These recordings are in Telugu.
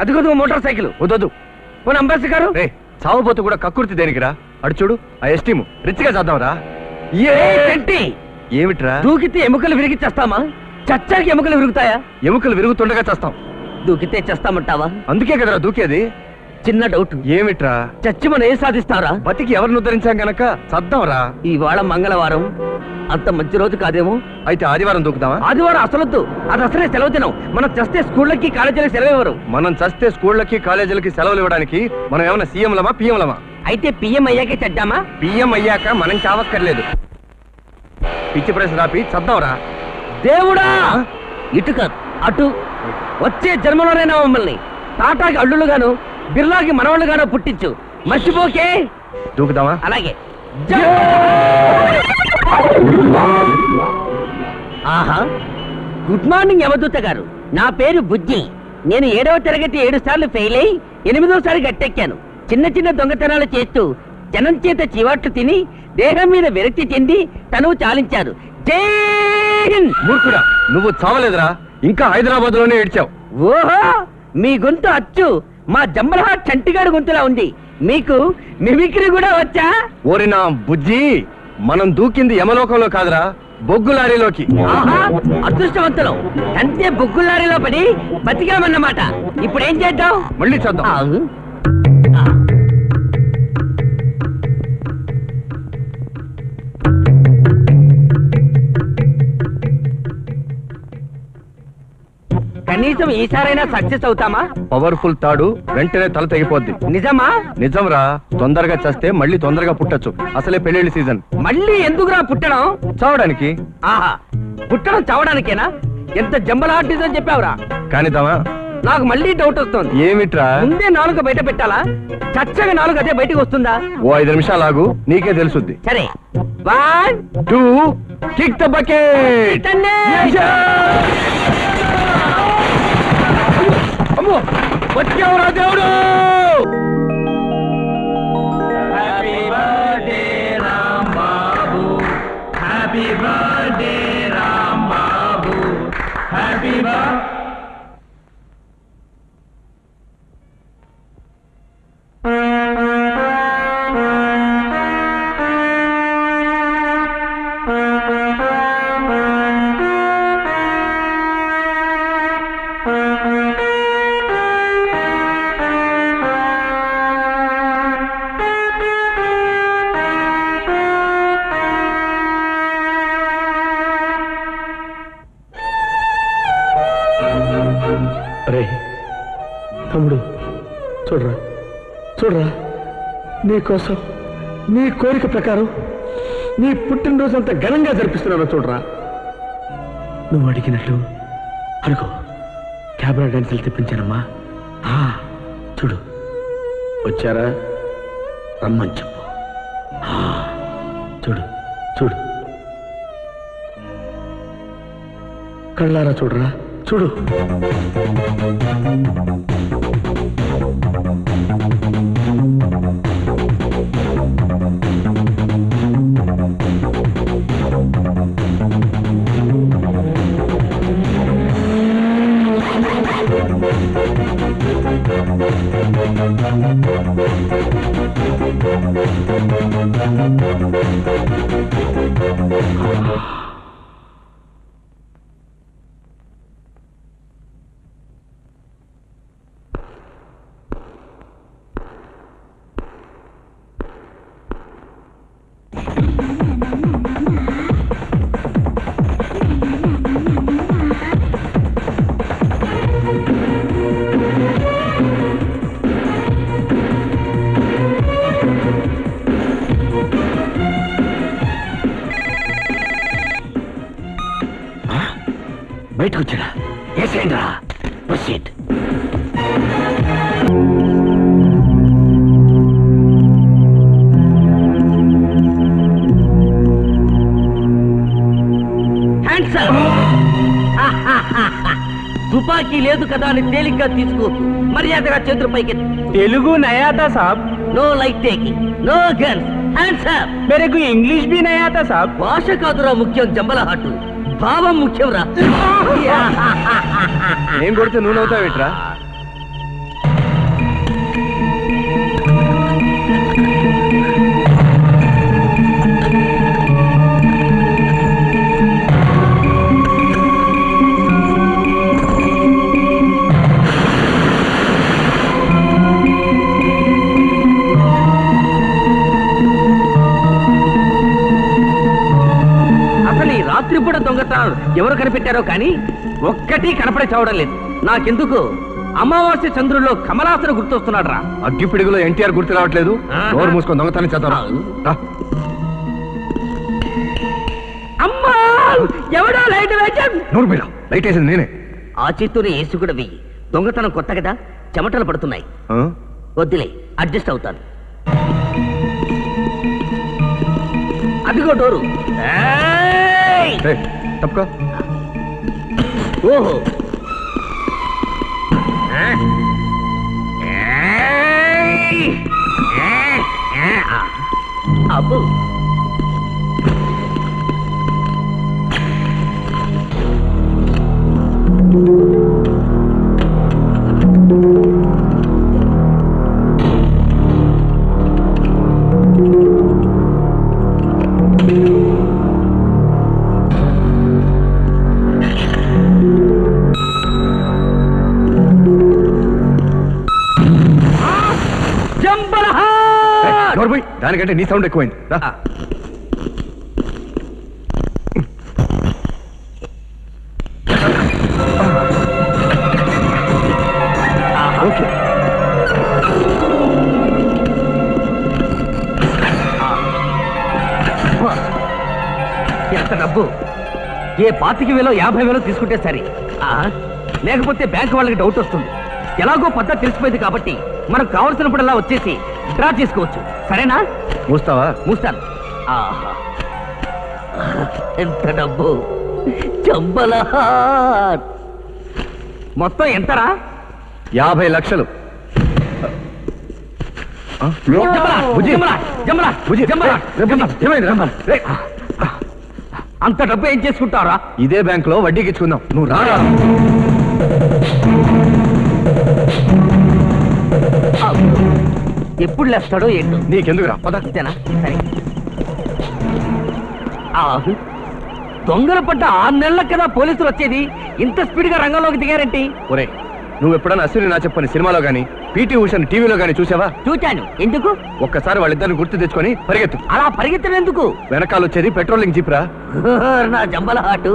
అదిగో మోటార్ సైకిల్. వద్దొద్దు పోనీ అంబాసి గారు. చావబోతు కూడా కక్కుర్తి దేనికిరా? అడు చూడు ఆ ఎస్టీము. రిచ్గా చేద్దాంరా. ఏమిట్రా? దూకితే ఎముకలు విరిగి చేస్తామా చచ్చాకి ఎముకలు విరుగుతాయా? ఎముకలు విరుగుతుండగా చేస్తాం. దూకితే చేస్తామంటావా? అందుకే కదరా దూకేది. చిన్న డౌట్. ఏమిట్రా? చచ్చి మనం ఏం సాధిస్తారా? బతికి ఎవరిని ఉద్ధరించాం గనక? చద్దాంరా ఇవాళ మంగళవారం. అంత మంచి రోజు కాదేమో? అయితే ఆదివారం దూకుదామా ఆదివారం అసలొద్దు. అది అసలే సెలవు దినం. మనం చస్తే స్కూళ్ళకి కాలేజీలకు సెలవు ఇవ్వరు మనం చస్తే స్కూళ్ళకి కాలేజీలకి సెలవులు ఇవ్వడానికి మనం ఏమైనా సీఎంలమా పిఎంలమా? అయితే పిఎం అయ్యాకే చద్దామా? పిఎం అయ్యాక మనం చావక్కర్లేదు. పిచ్చి ప్రశ్న రాపి చద్దాంరా దేవుడా! ఇటు కాదు అటు. వచ్చే జన్మలోనైనా మమ్మల్ని. టాటాకి అల్లులుగాను బిర్లాకి మనవాళ్ళుగాను పుట్టించు. మర్చిపోకే. దూకుదామా అలాగే. ఆహా. గుడ్ మార్నింగ్ యమదూత గారు. నా పేరు బుజ్జి. నేను ఏడవ తరగతి ఏడు సార్లు ఫెయిల్ అయి ఎనిమిదోసారి గట్టెక్కాను. చిన్న చిన్న దొంగతనాలు చేస్తూ జనం చేత చివాట్లు తిని దేహం మీద విరక్తి చెంది తనువు చాలించారు. జై హింద్! మూర్ఖుడా నువ్వు చావలేదురా. ఇంకా హైదరాబాద్లోనే ఏడ్చావు. ఓహో! మీ గొంతు అచ్చు. మా జంబలహాట్ చంటిగాడు గొంతులా ఉంది. మీకు మిమిక్రీ కూడా వచ్చా? ఓరి నా బుజ్జి మనం దూకింది యమలోకంలో కాదురా బొగ్గు లారీలోకి. అదృష్టవంతులం. అంతే బొగ్గులారిలో పడి బతికామన్నమాట. ఇప్పుడు ఏం చేద్దాం? మళ్ళీ చూద్దాం. కనీసం ఈసారైనా సక్సెస్ అవుతామా? పవర్ఫుల్ తాడు వెంటనే తల తెగిపోద్ది. నిజమా? నిజంరా తొందరగా చస్తే మళ్ళీ తొందరగా పుట్టొచ్చు. అసలే పెళ్ళిళ్ళ సీజన్. మళ్ళీ ఎందుకురా పుట్టడం? చావడానికి. ఆహా పుట్టడం చావడానికేనా? ఎంత జంబలాటిజం చెప్పావురా. కానిద్దామా? నాకు మళ్ళీ డౌట్ వస్తుంది. ఏమిట్రా? ముందే నాలుగు బయట పెట్టాలా? చచ్చగా నాలుగు అదే బయటకు వస్తుందా? ఓ ఐదు నిమిషాలు ఆగు నీకే తెలుసుద్ది. సరే. One two kick the bucket అమ్మో వచ్చావురా దేవుడు. చూడరా? నీకోసం నీ కోరిక ప్రకారం నీ పుట్టినరోజు అంత ఘనంగా జరిపిస్తున్నాను చూడరా? నువ్వు అడిగినట్లు అనుకో క్యాబరా డాన్సులు తెప్పించానమ్మా. ఆ, చూడు. వచ్చారా? రమ్మని చెప్పు. ఆ, చూడు చూడు. కళ్ళారా చూడరా? చూడు బయటకు వచ్చాడా ఏసేయండిరా ప్రొసీడ్ తుపాకీ లేదు కదా అని తేలిగ్గా తీసుకో. మర్యాదగా చేతులు పైకి తెలుగు నయాతా సాబ్. No like taking no girls hands up మెరకు English బి నయాతా సాబ్. భాష కాదురా ముఖ్యం జంబలహాటు. భావం ముఖ్యం రా నేను కొడితే నువ్వు నవ్వుతావేట్రా వెతుకుతాను ఎవరు కనిపెట్టారో కానీ ఒక్కటి కనపడి చావడం లేదు. నాకెందుకు? అమావాస్య చంద్రుల్లో కమలాసన గుర్తొస్తున్నాడు రా అగ్గి పిడుగులో ఎన్టీఆర్ గుర్తు రావట్లేదు. నోరు మూసుకొని దొంగతనం చేద్దాం రా. అమ్మా! ఎవడో లైట్ వేచాం నోరు మీద లైట్ వేసింది నేనే. ఆ వెయ్యి దొంగతనం కొత్త కదా చెమటలు పడుతున్నాయి? వద్దులే అడ్జస్ట్ అవుతాను. అదిగో డోరు. टपका। ओहो। हैं? దానికంటే నీ సౌండ్ ఎక్కువైంది. ఓకే. ఎంత డబ్బు ఏ పాతికి వేలో యాభై వేలో తీసుకుంటే సరే. ఆ, లేకపోతే బ్యాంక్ వాళ్ళకి డౌట్ వస్తుంది. ఎలాగో పద్ధతి తెలిసిపోయింది కాబట్టి మనకు కావలసినప్పుడల్లా వచ్చేసి డ్రా చేసుకోవచ్చు సరేనా? మూస్తావా? మూస్తాను. ఆహా. ఎంత డబ్బు? చంబలహార్ మొత్తం ఎంతరా? యాభై లక్షలు. రే? రా. రే. అంత డబ్బు ఏం చేసుకుంటారా ఇదే బ్యాంక్లో వడ్డీకి ఇచ్చుకుందాం నువ్వు రారా? ఎప్పుడు లేస్తాడో ఏంటో. నీకెందుకు రా పద. అంతేనా? సరే. ఆ, దొంగలు పడ్డ ఆరు నెలల కదా పోలీసులు వచ్చేది ఇంత స్పీడ్గా రంగంలోకి దిగారేంటి? ఒరే నువ్వు ఎప్పుడన్నా అశ్విని నా చెప్పని సినిమాలో గానీ పీటీ ఉషాని టీవీలో గానీ చూసావా? చూచాను. ఎందుకు? ఒక్కసారి వాళ్ళిద్దరిని గుర్తు తెచ్చుకొని పరిగెత్తు. అలా పరిగెత్తడం ఎందుకు వెనకాల వచ్చేది పెట్రోలింగ్ జీప్ రా. నా జంబల హాటు.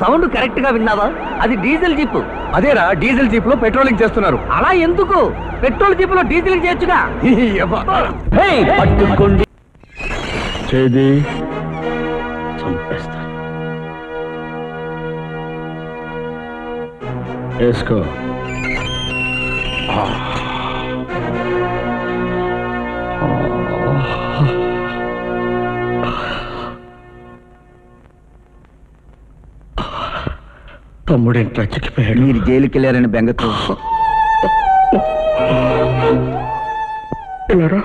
సౌండ్ కరెక్ట్గా విన్నావా? అది డీజిల్ జీప్. అదేరా డీజిల్ జీప్లో పెట్రోలింగ్ చేస్తున్నారు. అలా ఎందుకు? పెట్రోల్ జీప్లో డీజిల్ చేయొచ్చుగా. పట్టుకోండి. చేది చంపేస్తా. వేసుకో. తమ్ముడేంట్రా చిక్కిపోయాడు? మీరు జైలుకి వెళ్ళారని బెంగతో. వెళ్ళారా?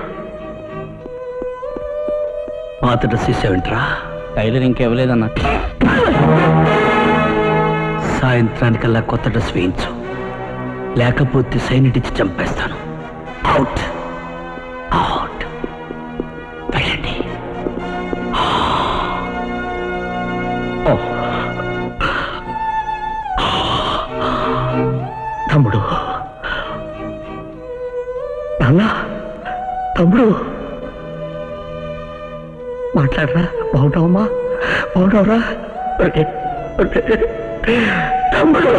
పాత డ్రెస్ ఇచ్చావేంట్రా టైలర్ ఇంకెవ్వలేదన్నా. సాయంత్రానికల్లా కొత్త డ్రెస్ వేయించు. లేకపోతే సైనిట్ ఇచ్చి చంపేస్తాను. అవుట్ అవుట్ వెళ్ళండి. Oh. తమ్ముడు. నాన్న తమ్ముడు. మాట్లాడరా బాగుంటావమ్మా బాగుంటావరా తమ్ముడు.